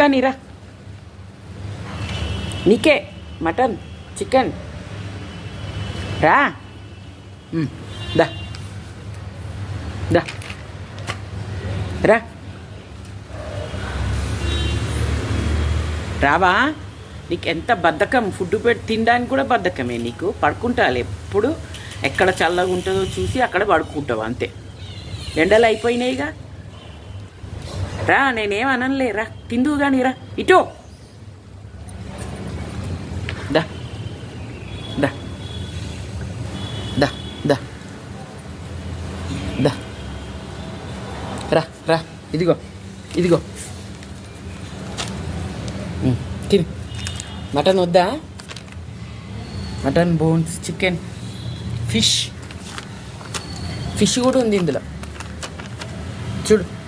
కానీ రా నీకే? మటన్? చికెన్? రా. దా. దా. రా. రావా? నీకు ఎంత బద్ధకం? ఫుడ్ పెట్టి తినడానికి కూడా బద్ధకమే నీకు. పడుకుంటాలి ఎప్పుడు? ఎక్కడ చల్లగా ఉంటుందో చూసి అక్కడ పడుకుంటావు అంతే. ఎండలు అయిపోయినాయిగా. రా నేనేం అనలే రా తిందువు కానీ రా ఇటో. దా. దా. దా దా. దా. రా రా ఇదిగో ఇదిగో. తిని. మటన్ వద్దా? Mutton bones chicken fish. Fish కూడా ఉంది ఇందులో. చూడు.